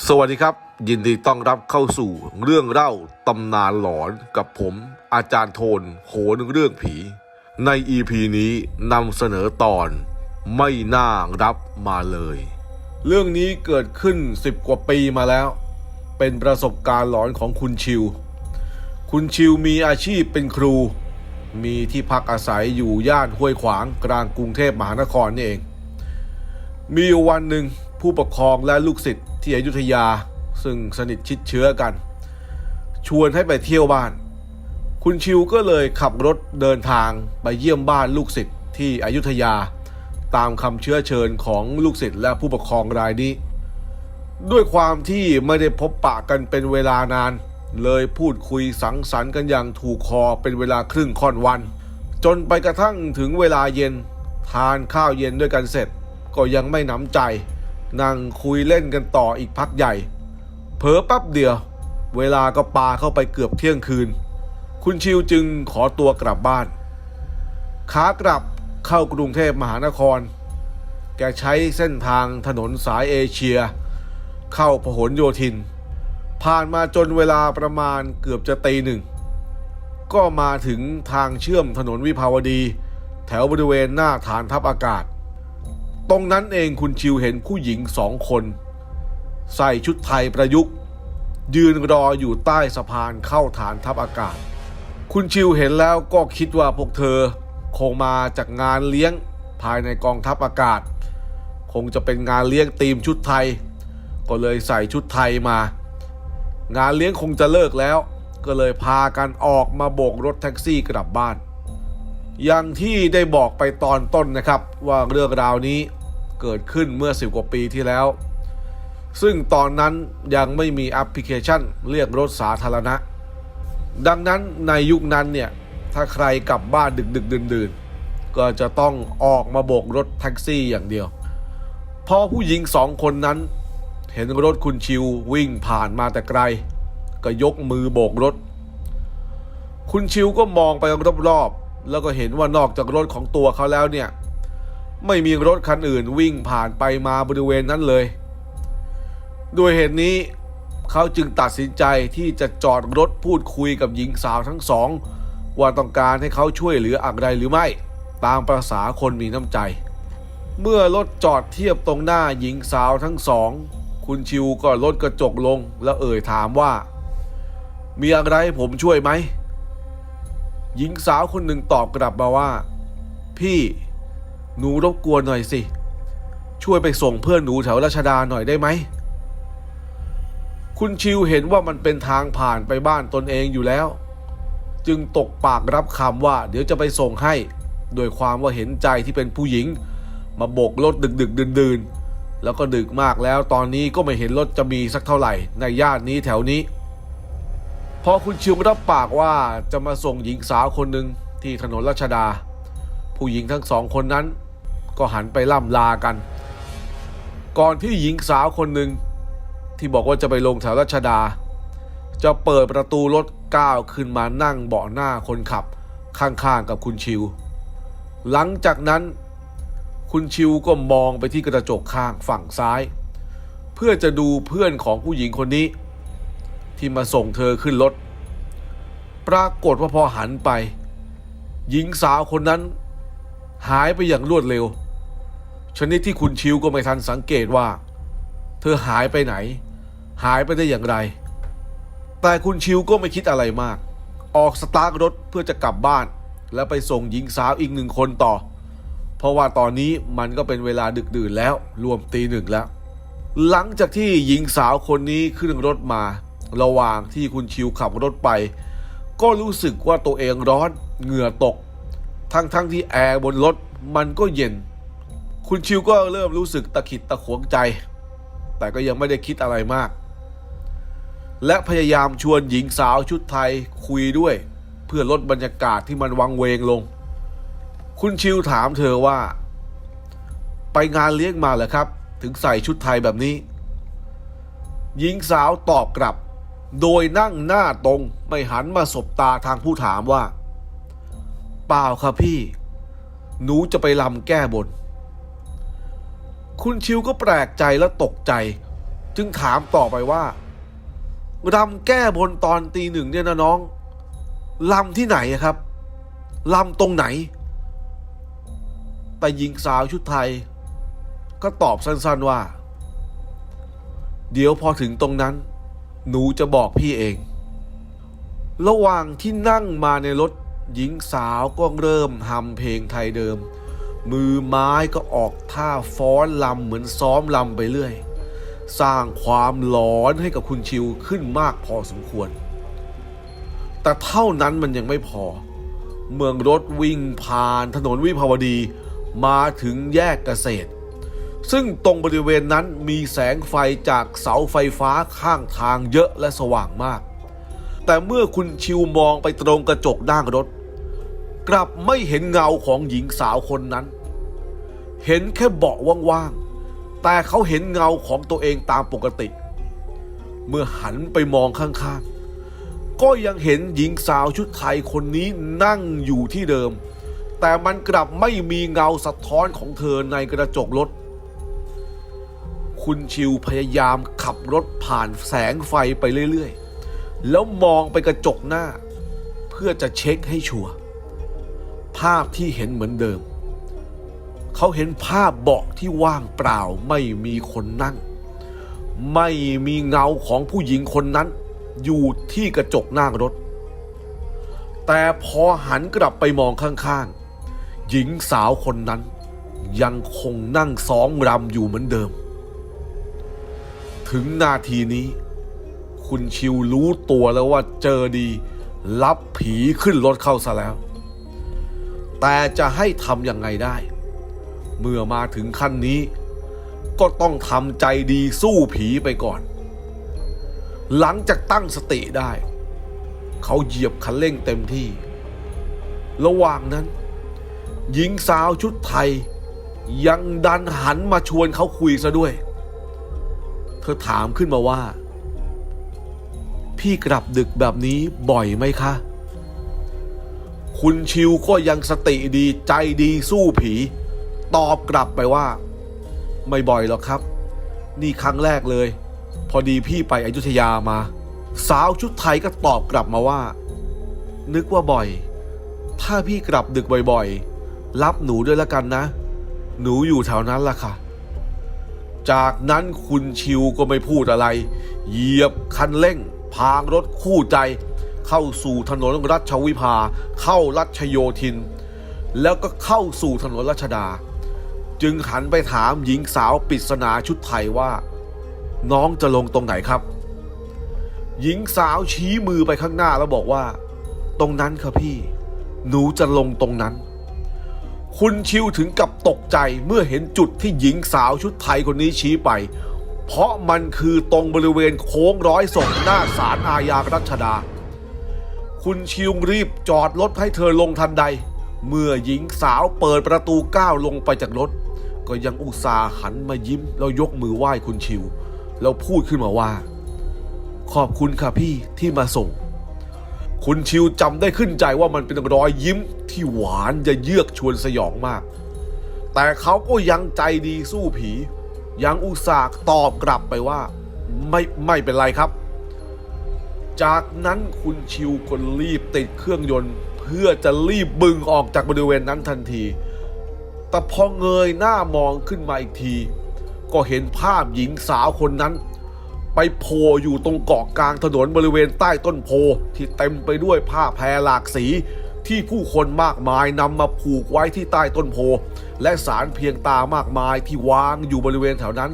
สวัสดีครับ ยินดีต้อนรับเข้าสู่เรื่องเล่าตำนานหลอนกับผมอาจารย์โทนโหนเรื่องผี ใน EP นี้นำเสนอตอนไม่น่ารับมาเลย เรื่องนี้เกิดขึ้น10กว่าปีมาแล้ว เป็นประสบการณ์หลอนของคุณชิว คุณชิวมีอาชีพเป็นครู มีที่พักอาศัยอยู่ย่านห้วยขวางกลางกรุงเทพมหานครนี่เอง มีวันหนึ่งผู้ปกครองและลูกศิษย์ ที่อยุธยาซึ่งสนิทชิดเชื้อกัน ชวนให้ไปเที่ยวบ้าน คุณชิวก็เลยขับรถเดินทางไปเยี่ยมบ้านลูกศิษย์ที่อยุธยา ตามคำเชื้อเชิญของลูกศิษย์และผู้ปกครองรายนี้ ด้วยความที่ไม่ได้พบปะกันเป็นเวลานาน เลยพูดคุยสังสรรค์กันอย่างถูกคอเป็นเวลาครึ่งค่อนวัน จนไปกระทั่งถึงเวลาเย็น ทานข้าวเย็นด้วยกันเสร็จก็ยังไม่หนำใจ นั่งคุยเล่นกันต่ออีกพักใหญ่ เผลอแป๊บเดียว เวลาก็ปาเข้าไปเกือบเที่ยงคืน คุณชิวจึงขอตัวกลับบ้าน ขากลับเข้ากรุงเทพมหานคร แกใช้เส้นทางถนนสายเอเชีย เข้าพหลโยธิน ผ่านมาจนเวลาประมาณเกือบจะตีหนึ่ง ก็มาถึงทางเชื่อมถนนวิภาวดี แถวบริเวณหน้าฐานทัพอากาศ ตรงนั้นเองคุณชิวเห็นผู้หญิงสองคน ใส่ชุดไทยประยุกต์ ยืนรออยู่ใต้สะพานเข้าฐานทัพอากาศ คุณชิวเห็นแล้วก็คิดว่าพวกเธอคงมาจากงานเลี้ยงภายในกองทัพอากาศ คงจะเป็นงานเลี้ยงธีมชุดไทย ก็เลยใส่ชุดไทยมา งานเลี้ยงคงจะเลิกแล้ว ก็เลยพากันออกมาโบกรถแท็กซี่กลับบ้าน อย่างที่ได้บอกไปตอนต้นนะครับว่าเรื่องราวนี้เกิดขึ้นเมื่อ 10 กว่าปีที่แล้ว ซึ่งตอนนั้นยังไม่มีแอปพลิเคชันเรียกรถสาธารณะ ดังนั้นในยุคนั้นเนี่ย ถ้าใครกลับบ้านดึกดึกดื่นดื่นๆก็จะต้องออกมาโบกรถแท็กซี่อย่างเดียว พอผู้หญิงสองคนนั้น เห็นรถคุณชิววิ่งผ่านมาแต่ไกล ก็ยกมือโบกรถ คุณชิวก็มองไปรอบๆ แล้วก็เห็นว่านอกจากรถของตัวเขาแล้วเนี่ย ไม่มีรถคันอื่นวิ่งผ่านไปมาบริเวณนั้นเลย ด้วยเหตุนี้เขาจึงตัดสินใจที่จะจอดรถพูดคุยกับหญิงสาวทั้งสอง ว่าต้องการให้เขาช่วยเหลืออะไรหรือไม่ ตามประษาคนมีน้ำใจ เมื่อรถจอดเทียบตรงหน้าหญิงสาวทั้งสอง คุณชิวก็ลดกระจกลงแล้วเอ่ยถามว่า มีอะไรผมช่วยไหม หญิงสาวคนหนึ่งตอบกลับมาว่า พี่ หนูรบกวนหน่อยสิ ช่วยไปส่งเพื่อนหนูแถวราชดาหน่อยได้ไหม คุณชิวเห็นว่ามันเป็นทางผ่านไปบ้านตนเองอยู่แล้ว จึงตกปากรับคำว่า เดี๋ยวจะไปส่งให้ โดยความว่าเห็นใจที่เป็นผู้หญิง มาโบกรถดึกดึกดื่นดื่นแล้วก็ดึกมากแล้วตอนนี้ก็ไม่เห็นรถจะมีสักเท่าไหร่ในย่านนี้แถวนี้ พอคุณชิวรับปากว่าจะมาส่งหญิงสาวคนหนึ่งที่ถนนรัชดา ผู้หญิงทั้งสองคนนั้น ก็หันไปล่ำลากัน ก่อนที่หญิงสาวคนหนึ่งที่บอกว่าจะไปลงแถวรัชดา จะเปิดประตูรถก้าวขึ้นมานั่งเบาะหน้าคนขับข้างๆกับคุณชิว หลังจากนั้นคุณชิวก็มองไปที่กระจกข้างฝั่งซ้าย เพื่อจะดูเพื่อนของผู้หญิงคนนี้ ที่มาส่งเธอขึ้นรถ ปรากฏว่าพอหันไป หญิงสาวคนนั้น หายไปอย่างรวดเร็ว ชนิดที่คุณชิวก็ไม่ทันสังเกตว่า เธอหายไปไหน หายไปได้อย่างไร แต่คุณชิวก็ไม่คิดอะไรมาก ออกสตาร์ทรถเพื่อจะกลับบ้าน แล้วไปส่งหญิงสาวอีกหนึ่งคนต่อ เพราะว่าตอนนี้มันก็เป็นเวลาดึกดื่นแล้วรวมตีหนึ่งแล้วหลังจากที่หญิงสาวคนนี้ขึ้นรถมา ระหว่างที่คุณชิวขับรถไป ก็รู้สึกว่าตัวเองร้อนเหงื่อตก ทั้งๆทที่แอร์บนรถมันก็เย็น คุณชิวก็เริ่มรู้สึกตะขิดตะขวงใจ แต่ก็ยังไม่ได้คิดอะไรมาก และพยายามชวนหญิงสาวชุดไทยคุยด้วย เพื่อลดบรรยากาศที่มันวังเวงลง คุณชิวถามเธอว่า ไปงานเลี้ยงมาเหรอครับ ถึงใส่ชุดไทยแบบนี้หญิงสาวตอบกลับ โดยนั่งหน้าตรงไม่หันมาสบตาทางผู้ถามว่า เปล่าครับพี่ หนูจะไปลำแก้บน คุณชิวก็แปลกใจและตกใจ จึงถามต่อไปว่ารำแก้บนตอนตีหนึ่งเนี่ยนะน้องลำที่ไหนครับลำตรงไหน แต่หญิงสาวชุดไทย ก็ตอบสั้นๆว่า เดี๋ยวพอถึงตรงนั้น หนูจะบอกพี่เอง ระหว่างที่นั่งมาในรถหญิงสาวก็เริ่มทำเพลงไทยเดิม มือไม้ก็ออกท่าฟ้อนลำเหมือนซ้อมลำไปเรื่อย สร้างความหลอนให้กับคุณชิวขึ้นมากพอสมควร แต่เท่านั้นมันยังไม่พอ เมืองรถวิ่งผ่านถนนวิภาวดี มาถึงแยกเกษตร ซึ่งตรงบริเวณนั้นมีแสงไฟจากเสาไฟฟ้าข้างทางเยอะและสว่างมาก แต่เมื่อคุณชิวมองไปตรงกระจกด้านรถ กลับไม่เห็นเงาของหญิงสาวคนนั้น เห็นแค่เบาะว่างๆ แต่เขาเห็นเงาของตัวเองตามปกติ เมื่อหันไปมองข้างๆ ก็ยังเห็นหญิงสาวชุดไทยคนนี้นั่งอยู่ที่เดิม แต่มันกลับไม่มีเงาสะท้อนของเธอในกระจกรถ คุณชิวพยายามขับรถผ่านแสงไฟไปเรื่อยๆ แล้วมองไปกระจกหน้า เพื่อจะเช็คให้ชัวร์ภาพที่เห็นเหมือนเดิม เขาเห็นภาพเบาะที่ว่างเปล่าไม่มีคนนั่ง ไม่มีเงาของผู้หญิงคนนั้น อยู่ที่กระจกหน้ารถ แต่พอหันกลับไปมองข้างๆ หญิงสาวคนนั้นยังคงนั่งซ้องรำอยู่เหมือนเดิม ถึงนาทีนี้ คุณชิวรู้ตัวแล้วว่าเจอดี รับผีขึ้นรถเข้าซะแล้ว แต่จะให้ทำยังไงได้ เมื่อมาถึงขั้นนี้ ก็ต้องทำใจดีสู้ผีไปก่อน หลังจากตั้งสติได้ เขาเหยียบคันเร่งเต็มที่ ระหว่างนั้น หญิงสาวชุดไทย ยังดันหันมาชวนเขาคุยซะด้วย เธอถามขึ้นมาว่า พี่กลับดึกแบบนี้บ่อยไหมคะ คุณชิวก็ยังสติดีใจดีสู้ผี ตอบกลับไปว่า ไม่บ่อยหรอกครับ นี่ครั้งแรกเลย พอดีพี่ไปอยุธยามา สาวชุดไทยก็ตอบกลับมาว่า นึกว่าบ่อย ถ้าพี่กลับดึกบ่อยๆ รับหนูด้วยละกันนะ หนูอยู่แถวนั้นล่ะค่ะ จากนั้นคุณชิวก็ไม่พูดอะไร เหยียบคันเร่ง พางรถคู่ใจ เข้าสู่ถนนรัชวิภา เข้ารัชโยธิน แล้วก็เข้าสู่ถนนรัชดา จึงหันไปถามหญิงสาวปริศนาชุดไทยว่า น้องจะลงตรงไหนครับ หญิงสาวชี้มือไปข้างหน้าแล้วบอกว่า ตรงนั้นครับพี่ หนูจะลงตรงนั้น คุณชิวถึงกับตกใจเมื่อเห็นจุดที่หญิงสาวชุดไทยคนนี้ชี้ไป เพราะมันคือตรงบริเวณโค้งร้อยศพหน้าศาลอาญารัชดา คุณชิวรีบจอดรถให้เธอลงทันใด เมื่อหญิงสาวเปิดประตูก้าวลงไปจากรถ ก็ยังอุตส่าห์หันมายิ้ม แล้วยกมือไหว้คุณชิว แล้วพูดขึ้นมาว่า ขอบคุณค่ะพี่ที่มาส่ง คุณชิวจำได้ขึ้นใจว่ามันเป็นรอยยิ้มที่หวานจะเยือกชวนสยองมาก แต่เขาก็ยังใจดีสู้ผี ยังอุตส่าห์ตอบกลับไปว่า ไม่ไม่เป็นไรครับ จากนั้นคุณชิวก็รีบติดเครื่องยนต์ เพื่อจะรีบบึงออกจากบริเวณนั้นทันที แต่พอเงยหน้ามองขึ้นมาอีกที ก็เห็นภาพหญิงสาวคนนั้น ไปโผล่อยู่ตรงเกาะกลางถนนบริเวณใต้ต้นโพที่เต็มไปด้วยผ้าแพรหลากสี ที่ผู้คนมากมายนำมาผูกไว้ที่ใต้ต้นโพ และสารเพียงตามากมายที่วางอยู่บริเวณแถวนั้น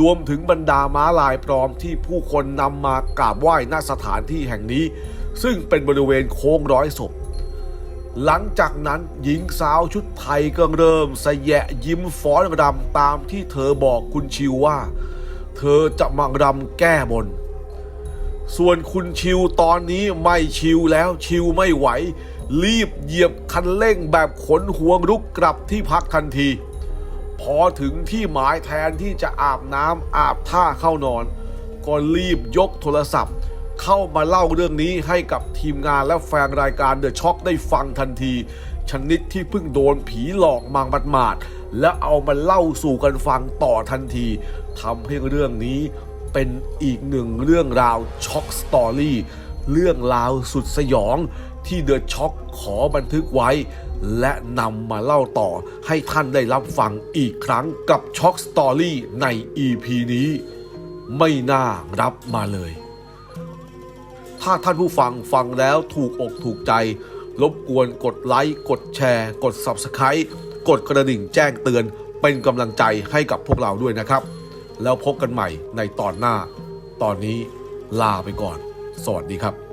รวมถึงบรรดาม้าลายปลอมที่ผู้คนนำมากราบไหว้ณสถานที่แห่งนี้ ซึ่งเป็นบริเวณโค้งร้อยศพหลังจากนั้นหญิงสาวชุดไทยก็เริ่มสแยะยิ้มฟ้อนรำตามที่เธอบอกคุณชิวว่า เธอจะมารำแก้บน ส่วนคุณชิวตอนนี้ไม่ชิวแล้วชิวไม่ไหว รีบเหยียบคันเร่งแบบขนห่วงรุกกลับที่พักทันที พอถึงที่หมายแทนที่จะอาบน้ำอาบท่าเข้านอน ก็รีบยกโทรศัพท์ เข้ามาเล่าเรื่องนี้ให้กับทีมงานและแฟนรายการเดอะช็อคได้ฟังทันทีชนิดที่เพิ่งโดนผีหลอกมางหมาดๆและเอามาเล่าสู่กันฟังต่อทันที ทำให้เรื่องนี้เป็นอีกหนึ่งเรื่องราวช็อกสตอรี่เรื่องราวสุดสยองที่เดอะช็อกขอบันทึกไว้ และนำมาเล่าต่อให้ท่านได้รับฟังอีกครั้งกับช็อกสตอรี่ใน EP นี้ ไม่น่ารับมาเลย ถ้าท่านผู้ฟังฟังแล้วถูกอกถูกใจ รบกวนกดไลค์ กดแชร์ กด Subscribe กดกระดิ่งแจ้งเตือนเป็นกำลังใจให้กับพวกเราด้วยนะครับ แล้วพบกันใหม่ในตอนหน้า ตอนนี้ลาไปก่อน สวัสดีครับ